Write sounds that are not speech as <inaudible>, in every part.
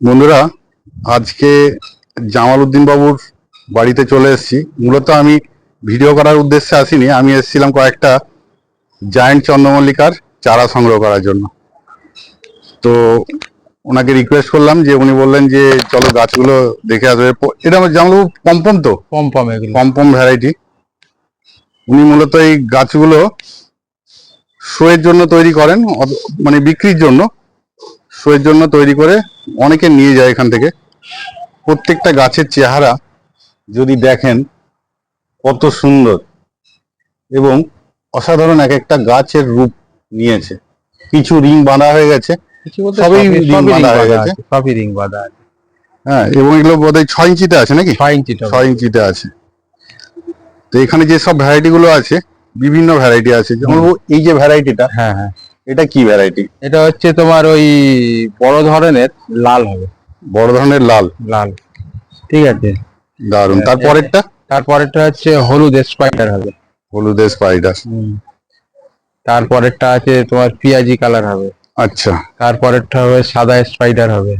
বন্ধুরা আজকে জামাল উদ্দিন বাবুর বাড়িতে চলে এসেছি। মূলত আমি ভিডিও করার উদ্দেশ্যে আসিনি আমি এসেছিলাম কয়েকটা জায়েন্ট চন্দ্রমল্লিকার চারা সংগ্রহ করার জন্য। তো ওনাকে রিকোয়েস্ট করলাম যে উনি বললেন যে চলো গাছগুলো দেখে আসবে। এটা আমার জামালবাবু পম্পম তো? পম পম এগুলো। পম্পম ভ্যারাইটি উনি মূলত এই গাছগুলো শোয়ের জন্য তৈরি করেন মানে বিক্রির জন্য। শোয়ের জন্য তৈরি করে অনেকে নিয়ে যায় এখান থেকে। প্রত্যেকটা গাছের চেহারা যদি দেখেন কত সুন্দর এবং অসাধারণ এক একটা গাছের রূপ নিয়েছে। কিছু রিং বাঁধা হয়ে গেছে সবই ring বাঁধা হয়ে গেছে। সবই রিং বাঁধা আছে। হ্যাঁ এবং এগুলো বোধহয় ছয় ইঞ্চিতে আছে নাকি? ছয় ইঞ্চিটা ছয় ইঞ্চিতে আছে। তো এখানে যে সব ভ্যারাইটি গুলো আছে বিভিন্ন ভ্যারাইটি আছে। যেমন এই যে ভ্যারাইটিটা হ্যাঁ হ্যাঁ। এটা কি ভ্যারাইটি এটা হচ্ছে তোমার ওই বড় ধরনের লাল হবে। বড় ধরনের লাল? লাল। ঠিক আছে। দারুণ তারপরেরটা? তারপরেরটা হচ্ছে হলুদ স্পাইডার হবে। হলুদে স্পাইডার তারপরেরটা আছে তোমার পিয়াজি কালার হবে। আচ্ছা। তারপরেরটা হবে সাদা স্পাইডার হবে।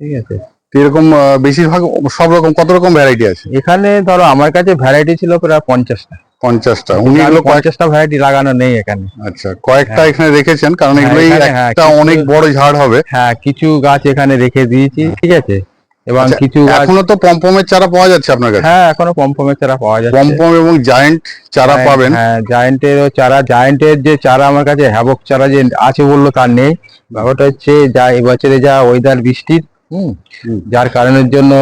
ঠিক আছে। এরকম বেশিরভাগ সব রকম কত রকম ভ্যারাইটি আছে? এখানে ধরো আমার কাছে ভ্যারাইটি ছিল প্রায় পঞ্চাশটা। পঞ্চাশটা। উনি এগুলো পঞ্চাশটা ভ্যারাইটি লাগানো নেই এখানে। আচ্ছা কয়েকটা হ্যাঁ। এখানে রেখেছেন কারণ হ্যাঁ, এগুলোই হ্যাঁ, একটা অনেক বড় ঝাড় হবে। হ্যাঁ কিছু গাছ এখানে রেখে দিয়েছি ঠিক আছে? এবং আচ্ছা, কিছু এখনও তো পম্পমের চারা পাওয়া যাচ্ছে আপনার কাছে? হ্যাঁ এখনও পম্পমের চারা পাওয়া যাচ্ছে। পম্পম এবং জায়েন্ট চারা পাবেন। হ্যাঁ জায়েন্টেরও চারা জায়েন্টের যে চারা আমার কাছে হ্যাবক চারা যে আছে বলল তার নেই। ব্যাপারটা হচ্ছে যা এবছরে যা ওয়েদার বৃষ্টির হুম হুম। যার কারণের জন্য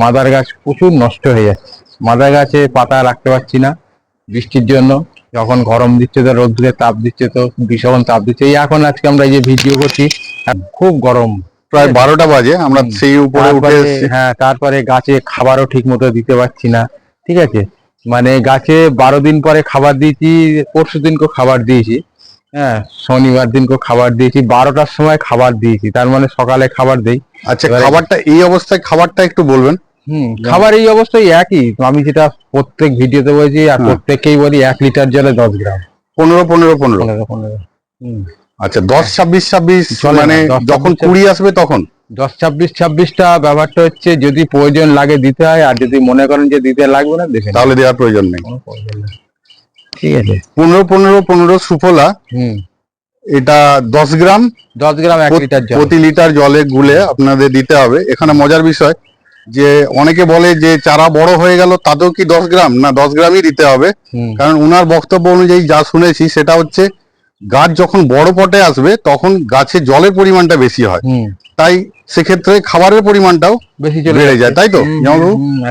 মাদার গাছ প্রচুর নষ্ট হয়ে যাচ্ছে। মাদার গাছে পাতা রাখতে পারছি না। বৃষ্টির জন্য যখন গরম দিচ্ছে তো রোদ্দুরে তাপ দিচ্ছে তো ভীষণ তাপ দিচ্ছে। এই এখন আজকে আমরা এই যে ভিডিও করছি খুব গরম। প্রায় বারোটা বাজে আমরা সেই উপরে উঠে হ্যাঁ তারপরে গাছে খাবারও ঠিক মতো দিতে পারছি না ঠিক আছে? মানে গাছে বারো দিন পরে খাবার দিয়েছি পরশু দিনকে খাবার দিয়েছি হ্যাঁ শনিবার দিনকে খাবার দিয়েছি বারোটার সময় খাবার দিয়েছি তার মানে সকালে খাবার দেই। আচ্ছা খাবারটা এই অবস্থায় খাবারটা একটু বলবেন। হুম খাবার এই অবস্থায় একই। তো আমি যেটা প্রত্যেক ভিডিওতে বলছি আর হ্যাঁ। প্রত্যেককেই বলি এক লিটার জলে দশ গ্রাম। পনেরো পনেরো পনেরো। পনেরো পনেরো। হুম। আচ্ছা দশ ছাব্বিশ ছাব্বিশ মানে যখন কুড়ি আসবে তখন? দশ ছাব্বিশ ছাব্বিশটা ব্যাপারটা হচ্ছে যদি প্রয়োজন লাগে দিতে হয় আর যদি মনে করেন যে দিতে লাগবে না দেখে তাহলে দেওয়ার প্রয়োজন নেই। ঠিক আছে। পনেরো পনেরো পনেরো সুফলা হুম। এটা দশ গ্রাম দশ গ্রাম এক লিটার জল। প্রতি লিটার জলে গুলে আপনাদের দিতে হবে। এখানে মজার বিষয় যে অনেকে বলে যে চারা বড় হয়ে গেল তাতেও কি দশ গ্রাম? না দশ গ্রামই দিতে হবে। কারণ উনার বক্তব্য অনুযায়ী যা শুনেছি সেটা হচ্ছে গাছ যখন বড় পটে আসবে তখন গাছে জলের পরিমাণটা বেশি হয়। তাই সেক্ষেত্রে খাবারের পরিমাণটাও বেশি বেড়ে যায় তাই তো?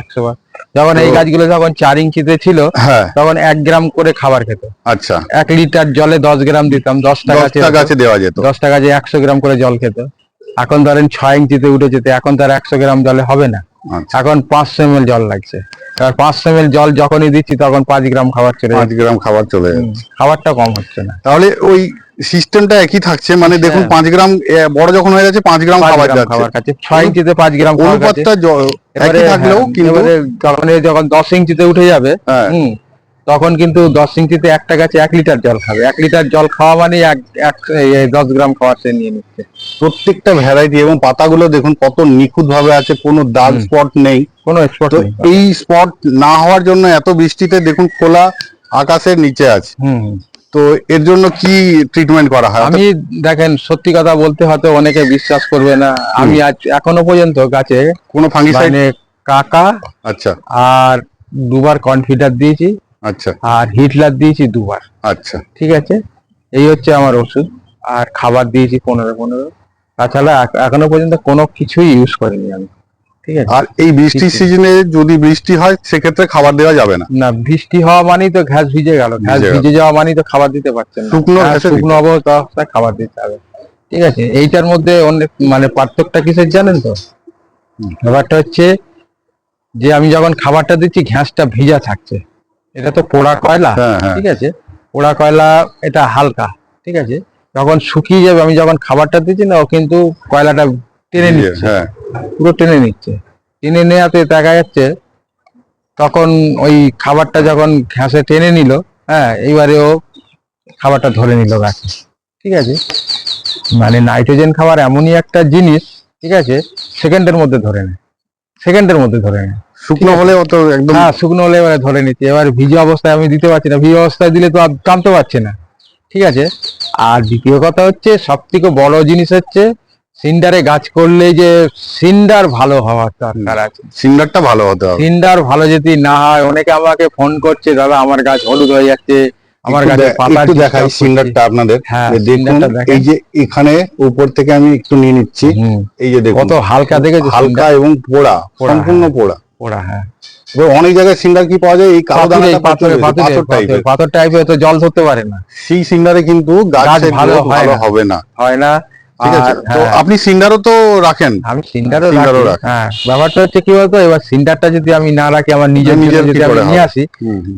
একশো বার যখন এই গাছগুলো যখন চার ইঞ্চিতে ছিল হ্যাঁ। তখন এক গ্রাম করে খাবার খেত। আচ্ছা। এক লিটার জলে দশ গ্রাম দিতাম দশটা গাছে গাছে দেওয়া যেত। দশটা গাছে একশো গ্রাম করে জল খেত। এখন ধরেন ছয় ইঞ্চিতে উঠে যেতে এখন তার একশো গ্রাম জলে হবে না। আচ্ছা। এখন পাঁচশো এম জল লাগছে। এবার পাঁচশো এম জল যখনই দিচ্ছি তখন পাঁচ গ্রাম খাবার চলে পাঁচ গ্রাম খাবার চলে যাচ্ছে। খাবারটা কম হচ্ছে না। তাহলে ওই সিস্টেমটা একই থাকছে? মানে দেখুন হ্যাঁ। পাঁচ গ্রাম বড় যখন হয়ে যাচ্ছে পাঁচ গ্রাম খাবার যাচ্ছে। খাবার খাচ্ছে। ছয় ইঞ্চিতে পাঁচ গ্রাম অনুপাতটা একই থাকলেও হ্যাঁ, কিন্তু যখন দশ ইঞ্চিতে উঠে যাবে হ্যাঁ, হুম তখন কিন্তু দশ ইঞ্চিতে একটা গাছে এক লিটার জল খাবে। এক লিটার জল খাওয়া মানে এক এক দশ গ্রাম খাবার সে নিয়ে নিচ্ছে। প্রত্যেকটা ভ্যারাইটি এবং পাতাগুলো দেখুন কত নিখুঁত ভাবে আছে কোনো দাগ স্পট নেই। কোনো স্পট এই স্পট না হওয়ার জন্য এত বৃষ্টিতে দেখুন খোলা আকাশের নিচে আছে। তো এর জন্য কি ট্রিটমেন্ট করা হয়? আমি দেখেন সত্যি কথা বলতে হয়তো অনেকে বিশ্বাস করবে না। আমি আজ এখনও পর্যন্ত গাছে কোনো ফাঙ্গিসাইড মানে কাকা আচ্ছা। আর দুবার কনফিডার দিয়েছি। আচ্ছা। আর হিটলার দিয়েছি দুবার। আচ্ছা। ঠিক আছে? এই হচ্ছে আমার ওষুধ। আর খাবার দিয়েছি পনেরো পনেরো। তাছাড়া এখনও পর্যন্ত কোনো কিছুই ইউজ করিনি আমি। ঠিক আছে? আর এই বৃষ্টির সিজনে যদি বৃষ্টি হয় সেক্ষেত্রে খাবার দেওয়া যাবে না? না বৃষ্টি হওয়া মানেই তো ঘাস ভিজে গেল। ঘাস ভিজে যাওয়া মানেই তো খাবার দিতে পারছেন না। শুকনো শুকনো অবস্থা অবস্থায় খাবার দিতে হবে। ঠিক আছে? এইটার মধ্যে অনেক মানে পার্থক্যটা কিসের জানেন তো? ব্যাপারটা হচ্ছে যে আমি যখন খাবারটা দিচ্ছি ঘাসটা ভিজা থাকছে। এটা তো পোড়া কয়লা হ্যাঁ হ্যাঁ। ঠিক আছে? পোড়া কয়লা এটা হালকা ঠিক আছে? যখন শুকিয়ে যাবে আমি যখন খাবারটা দিচ্ছি না ও কিন্তু কয়লাটা টেনে নিচ্ছে। হ্যাঁ। পুরো টেনে নিচ্ছে। টেনে নেওয়াতে দেখা যাচ্ছে তখন ওই খাবারটা যখন ঘাসে টেনে নিল হ্যাঁ এইবারে ও খাবারটা ধরে নিল গাছে ঠিক আছে? মানে নাইট্রোজেন খাবার এমনই একটা জিনিস ঠিক আছে? সেকেন্ডের মধ্যে ধরে নেয়। সেকেন্ডের মধ্যে ধরে নেয়। শুকনো হলে অত একদম হ্যাঁ শুকনো হলে এবারে ধরে নিচ্ছে এবার ভিজে অবস্থায় আমি দিতে পারছি না। ভিজে অবস্থায় দিলে তো আর টানতে পারছে না। ঠিক আছে? আর দ্বিতীয় কথা হচ্ছে সব থেকে বড় জিনিস হচ্ছে সিন্ডারে গাছ করলে যে সিন্ডার ভালো হওয়ার দরকার আছে। সিঙ্গারটা ভালো হতে হবে। সিন্ডার ভালো যদি না হয় অনেকে আমাকে ফোন করছে দাদা আমার গাছ হলুদ হয়ে যাচ্ছে আমার গাছে পাতা একটু দেখাই। সিঙ্গারটা আপনাদের। হ্যাঁ, দেখুন এই যে এখানে উপর থেকে আমি একটু নিয়ে নিচ্ছি। এই যে দেখুন কত হালকা দেখেছ হালকা এবং পোড়া পোড়া, সম্পূর্ণ পোড়া। ওরা হ্যাঁ। এবার অনেক জায়গায় সিঙ্গার কি পাওয়া যায়? এই কালো দানাটা পাথর পাথর টাইপের পাথর টাইপের তো জল ধরতে পারে না। সেই সিঙ্গারে কিন্তু গাছ গাছ ভালো ভালো ভালো না। হবে না। হয় না। ঠিক আছে তো আপনি সিঙ্গারও তো রাখেন। আমি সিন্ডারও সিন্ডারও রাখি হ্যাঁ ব্যাপারটা হচ্ছে কি বলতো এবার সিন্ডারটা যদি আমি না রাখি আমার নিজের নিজের নিজের যদি আমি নিয়ে আসি।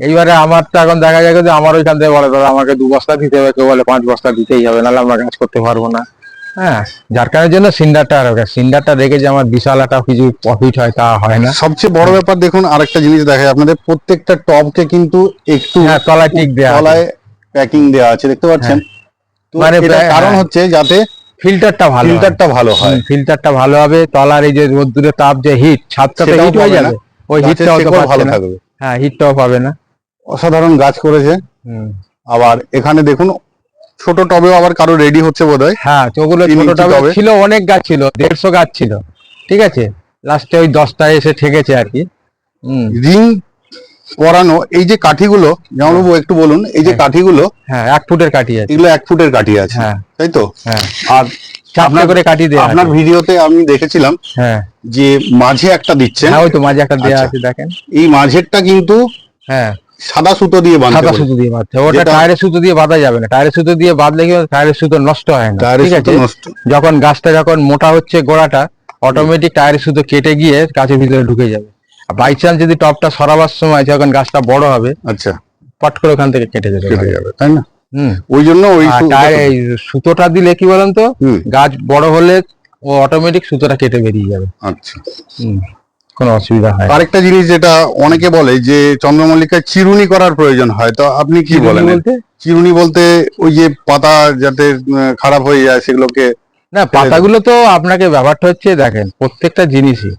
এইবারে আমার তো এখন দেখা যাবে যে আমার ওইখান থেকে বলে দাদা আমাকে দু বস্তা দিতে হবে। কেউ বলে পাঁচ বস্তা দিতেই হবে নাহলে আমরা কাজ করতে পারব না। হ্যাঁ যার কারণের জন্য সিন্ডারটা সিন্ডারটা রেখে যে আমার বিশাল একটা কিছু প্রফিট হয় তা হয় না। সবচেয়ে বড় ব্যাপার দেখুন আরেকটা জিনিস দেখায় আপনাদের প্রত্যেকটা টপকে কিন্তু একটু হ্যাঁ তলায় টিক দেওয়া তলায় প্যাকিং দেওয়া আছে দেখতে পাচ্ছেন? মানে কারণ হ্যাঁ। হচ্ছে যাতে ফিল্টারটা ভালো হয়। ফিল্টারটা ভালো হয়। ফিল্টারটা ভালো হবে তলার এই যে রোদ্দুরের তাপ যে হিট ছাদটা হিট হয়ে যাবে। ওই হিটটাও তো ভালো থাকবে। হ্যাঁ হিটটাও পাবে না। অসাধারণ গাছ করেছে। আবার এখানে দেখুন ছোট টবেও আবার কারও রেডি হচ্ছে বোধহয়। হ্যাঁ ওগুলো ছোট টবে। ছিল অনেক গাছ ছিল দেড়শো গাছ ছিল ঠিক আছে? লাস্টে ওই দশটা এসে ঠেকেছে আর কি। হুম। রিং করানো এই যে কাঠিগুলো জামালবাবু একটু বলুন এই যে হ্যাঁ। কাঠিগুলো হ্যাঁ এক ফুটের কাঠি আছে। এগুলো এক ফুটের কাঠি আছে হ্যাঁ। তাই তো? হ্যাঁ। আর আপনার- করে কাটি দেওয়া আপনার ভিডিওতে আমি দেখেছিলাম হ্যাঁ। যে মাঝে একটা দিচ্ছেন। হ্যাঁ ওই তো মাঝে একটা দেওয়া আচ্ছা। আছে দেখেন। এই মাঝেরটা কিন্তু হ্যাঁ। সাদা সুতো দিয়ে বাঁধতে সাদা সুতো দিয়ে বাঁধতে ওটা টায়ারের সুতো দিয়ে বাঁধা যাবে না। টায়ারের সুতো দিয়ে বাঁধলে কি টায়ারের সুতো নষ্ট হয় না। ঠিক আছে? যখন গাছটা যখন মোটা হচ্ছে গোড়াটা অটোমেটিক টায়ারের সুতো কেটে গিয়ে গাছের ভিতরে ঢুকে যাবে। আর বাই চান্স যদি টপটা সরাবার সময় যখন গাছটা বড় হবে আচ্ছা। পট করে ওখান থেকে কেটে যাবে। তাই না? হুম। ওই জন্য ওই সুতোটা দিলে কি বলেন তো? গাছ বড় হলে ও অটোমেটিক সুতোটা কেটে বেরিয়ে যাবে। আচ্ছা। হুম। কোনো অসুবিধা হয়। আরেকটা জিনিস যেটা অনেকে বলে যে চন্দ্রমল্লিকায় চিরুনি করার প্রয়োজন হয় তো আপনি কি বলেন? চিরুনি বলতে ওই যে পাতা যাতে খারাপ হয়ে যায় সেগুলোকে না পাতাগুলো তো আপনাকে ব্যাপারটা হচ্ছে দেখেন প্রত্যেকটা জিনিসই।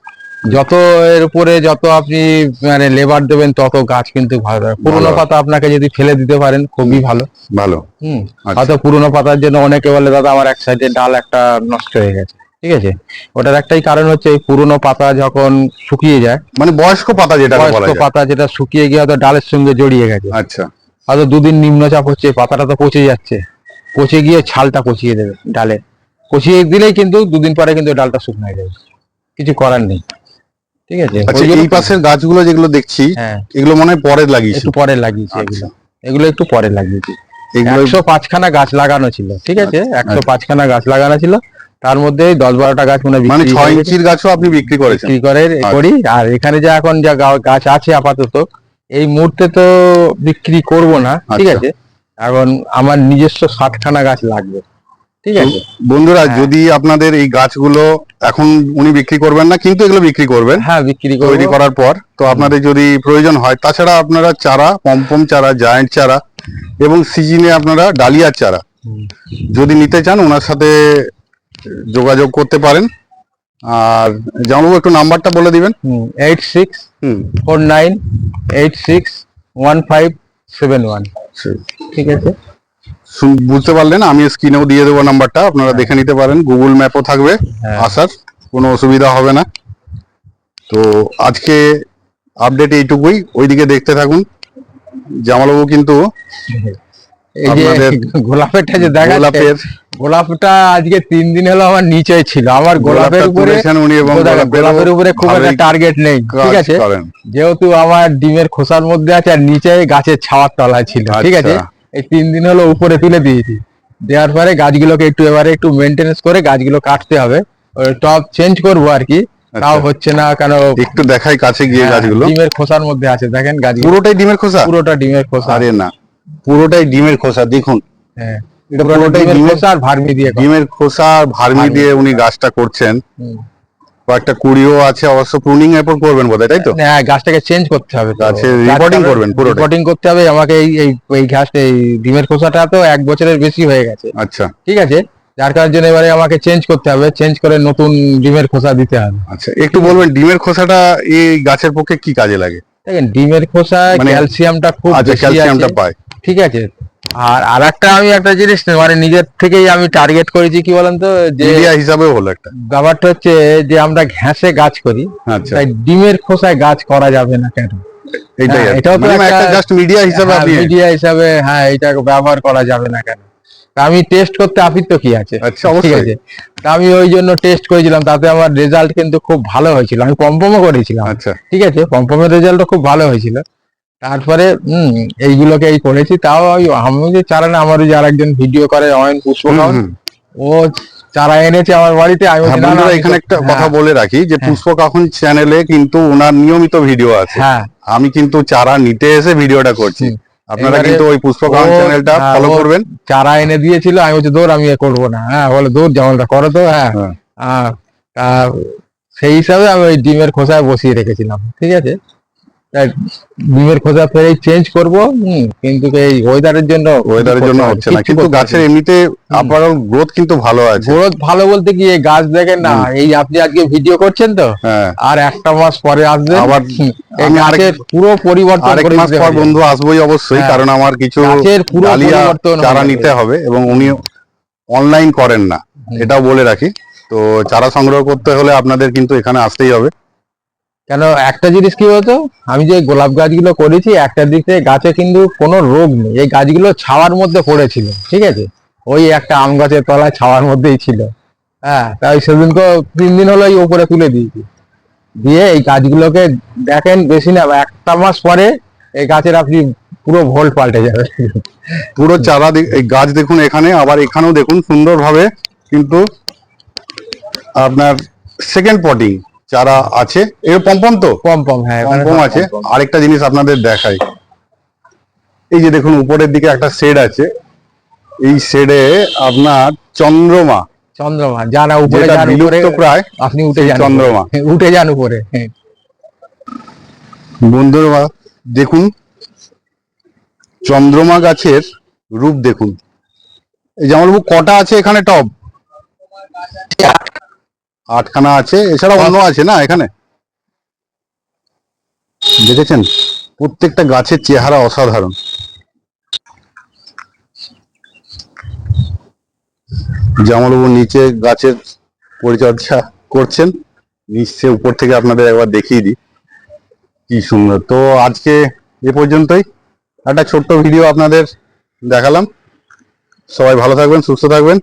যত এর উপরে যত আপনি মানে লেবার দেবেন তত গাছ কিন্তু ভালো পুরোনো পাতা আপনাকে যদি ফেলে দিতে পারেন খুবই ভালো। ভালো। হুম আচ্ছা। হয়তো পুরোনো পাতার জন্য অনেকে বলে দাদা আমার এক সাইডে ডাল একটা নষ্ট হয়ে গেছে। ঠিক আছে? ওটার একটাই কারণ হচ্ছে এই পুরোনো পাতা যখন শুকিয়ে যায় মানে বয়স্ক পাতা যেটা বয়স্ক পাতা যেটা শুকিয়ে গিয়ে হয়তো ডালের সঙ্গে জড়িয়ে গেছে। আচ্ছা। হয়তো দুদিন নিম্নচাপ হচ্ছে পাতাটা তো পচে যাচ্ছে। পচে গিয়ে ছালটা পচিয়ে দেবে ডালে। পচিয়ে দিলেই কিন্তু দুদিন পরে কিন্তু ডালটা শুকনো হয়ে যাবে। কিছু করার নেই। ঠিক আছে? আচ্ছা এই পাশের গাছগুলো যেগুলো দেখছি হ্যাঁ। এগুলো মনে হয় পরে লাগিয়েছি। একটু পরে লাগিয়েছি এগুলো। আচ্ছা। এগুলো একটু পরে লাগিয়েছি। একশো পাঁচখানা গাছ লাগানো ছিল ঠিক আছে? একশো পাঁচখানা গাছ লাগানো ছিল। তার মধ্যে দশ বারোটা গাছ মনে মানে ছয় ইঞ্চির গাছও আপনি বিক্রি করেছেন। বিক্রি করে আচ্ছা। করি। আর এখানে যে এখন যা গাছ আছে আপাতত এই মুহূর্তে তো বিক্রি করব না ঠিক আচ্ছা। আছে? এখন আমার নিজস্ব ষাটখানা গাছ লাগবে ঠিক আছে? বন্ধুরা হ্যাঁ। যদি আপনাদের এই গাছগুলো এখন উনি বিক্রি করবেন না কিন্তু এগুলো বিক্রি করবেন। হ্যাঁ বিক্রি তৈরি করার পর তো আপনাদের যদি প্রয়োজন হয় তাছাড়া আপনারা চারা পমপম চারা জায়ান্ট চারা এবং সিজনে আপনারা ডালিয়ার চারা যদি নিতে চান ওনার সাথে যোগাযোগ করতে পারেন। আর জামাবু একটু নাম্বারটা বলে দিবেন। Eight six four nine eight six one five seven one ঠিক। আছে? বুঝতে পারলেন আমি স্ক্রিনেও দিয়ে দেবো নাম্বারটা আপনারা দেখে নিতে পারেন গুগল ম্যাপও থাকবে হ্যাঁ। আসার কোনো অসুবিধা হবে না। তো আজকে আপডেট এইটুকুই ওইদিকে দেখতে থাকুন। জামালবাবু কিন্তু এই যে <laughs> গোলাপেরটা যে দেখা গোলাপের গোলাপটা আজকে তিন দিন হলো আমার নিচে ছিল। আমার গোলাপের উপরে তুলেছেন উনি এবং গোলাপের উপরে খুব একটা টার্গেট নেই ঠিক আছে? যেহেতু আমার ডিমের খোসার মধ্যে আছে আর নিচে গাছের ছাওয়ার তলায় ছিল ঠিক আছে? আচ্ছা। এই তিন দিন হলো উপরে তুলে দিয়েছি। দেওয়ার পরে গাছগুলোকে একটু এবারে একটু মেনটেনেন্স করে গাছগুলো কাটতে হবে। টপ চেঞ্জ করব আর কি তাও আচ্ছা। হচ্ছে না কেন একটু দেখাই কাছে গিয়ে হ্যাঁ, গাছগুলো। ডিমের খোসার মধ্যে আছে দেখেন গাছ পুরোটাই ডিমের খোসা? পুরোটা ডিমের খোসা। আরে না। পুরোটাই ডিমের খোসা দেখুন। হ্যাঁ এটা পুরোটাই ডিমের খোসা আর ভার্মি দিয়ে ডিমের খোসা আর ভার্মি ভার্মি। দিয়ে উনি গাছটা করছেন। কয়েকটা কুড়িও আছে অবশ্য প্রুনিং এরপর করবেন বোধহয় তাই তো? হ্যাঁ গাছটাকে চেঞ্জ করতে হবে গাছে reporting করবেন পুরোটাই? রিপোর্টিং করতে হবে আমাকে এই এই এই ঘাস এই ডিমের খোসাটা তো এক বছরের বেশি হয়ে গেছে। আচ্ছা। ঠিক আছে? যার কারণে জন্য এবারে আমাকে চেঞ্জ করতে হবে চেঞ্জ করে নতুন ডিমের খোসা দিতে হবে। আচ্ছা একটু বলবেন ডিমের খোসাটা এই গাছের পক্ষে কি কাজে লাগে? দেখেন ডিমের মানে- ক্যালসিয়ামটা খুব আচ্ছা ক্যালসিয়ামটা পায়। ঠিক আছে। আর আর একটা আমি একটা জিনিস মানে নিজের থেকেই আমি টার্গেট করেছি কি বলেন তো যে হিসাবেও হলো একটা। ব্যাপারটা হচ্ছে যে আমরা ঘ্যাসে গাছ করি আচ্ছা। তাই ডিমের খোসায় গাছ করা যাবে না কেন? হ্যাঁ। এটাও তো একটা জাস্ট মিডিয়া হিসাবে মিডিয়া হিসাবে হ্যাঁ এটাকে ব্যবহার করা যাবে না কেন? আমি টেস্ট করতে আপিত্ত কি আছে? আচ্ছা ঠিক আছে। আমি ওই জন্য টেস্ট করেছিলাম তাতে আমার রেজাল্ট কিন্তু খুব ভালো হয়েছিল। আমি পম্পমও করেছিলাম। আচ্ছা। ঠিক আছে পম্পমের রেজাল্টও খুব ভালো হয়েছিল। তারপরে হম এইগুলোকে এই করেছি। তাও আমি যে চারা না আমার যে আরেকজন ভিডিও করে অয়ন পুষ্প। ও চারা এনেছে আমার বাড়িতে আমি হ্যাঁ, এখানে একটা কথা হ্যাঁ, বলে রাখি যে পুষ্পক এখন চ্যানেলে কিন্তু ওনার নিয়মিত ভিডিও আছে। হ্যাঁ। আমি কিন্তু চারা নিতে এসে ভিডিওটা করছি। আপনারা কিন্তু ওই পুষ্পক ও- চ্যানেলটা ফলো করবেন। চারা এনে দিয়েছিল আমি বলছি দৌড় আমি এ করব না। হ্যাঁ বলে দৌড় যেমনটা করো তো। হ্যাঁ। সেই হিসাবে আমি ওই ডিমের খোসায় বসিয়ে রেখেছিলাম ঠিক আছে? ডিমের খোসা ফেরেই চেঞ্জ করব কিন্তু এই ওয়েদারের জন্য ওয়েদারের জন্য হচ্ছে না। কিন্তু গাছের এমনিতে আপারল গ্রোথ কিন্তু ভালো আছে। গ্রোথ ভালো বলতে কি এই গাছ দেখেন না এই আপনি আজকে ভিডিও করছেন তো? হ্যাঁ। আর একটা মাস পরে আসবে। আবার এই গাছের পুরো পরিবর্তন আরেক মাস পর বন্ধু আসবোই অবশ্যই হ্যাঁ। কারণ আমার কিছু গাছের পুরো ডালিয়া পরিবর্তন চারা নিতে হবে এবং উনি অনলাইন করেন না। এটাও বলে রাখি। তো চারা সংগ্রহ করতে হলে আপনাদের কিন্তু এখানে আসতেই হবে। কেন, একটা জিনিস কি বলতো? আমি যে গোলাপ গাছগুলো করেছি, একটা দিক থেকে গাছে কিন্তু কোনো রোগ নেই। এই গাছগুলো ছাওয়ার মধ্যে পড়েছিল, ঠিক আছে? ওই একটা আম গাছের তলায় ছাওয়ার মধ্যেই ছিল। হ্যাঁ তাই সেদিনকে তিন দিন হলো এই উপরে তুলে দিয়েছি। দিয়ে এই গাছগুলোকে দেখেন বেশি না, একটা মাস পরে এই গাছের আপনি পুরো ভোল্ট পাল্টে যাবে। পুরো চারা এই গাছ দেখুন এখানে, আবার এখানেও দেখুন সুন্দরভাবে কিন্তু আপনার সেকেন্ড পটিং চারা আছে এর পম্পম তো? পম পম হ্যাঁ পম্পম আছে। আরেকটা জিনিস আপনাদের দেখাই। এই যে দেখুন উপরের দিকে একটা শেড আছে। এই শেডে আপনার চন্দ্রমা। চন্দ্রমা জানা উপরে যান উপরে প্রায় আপনি উঠে যান চন্দ্রমা। উঠে যান উপরে হ্যাঁ। বন্ধুরা দেখুন চন্দ্রমা গাছের রূপ দেখুন। এই যেমন কটা আছে এখানে টব? আটখানা আছে এছাড়া অন্য আছে না এখানে? দেখেছেন? প্রত্যেকটা গাছের চেহারা অসাধারণ। জামালবাবু নিচে গাছের পরিচর্যা করছেন। নিচে উপর থেকে আপনাদের একবার দেখিয়ে দিই। কি সুন্দর। তো আজকে এ পর্যন্তই। একটা ছোট্ট ভিডিও আপনাদের দেখালাম। সবাই ভালো থাকবেন সুস্থ থাকবেন।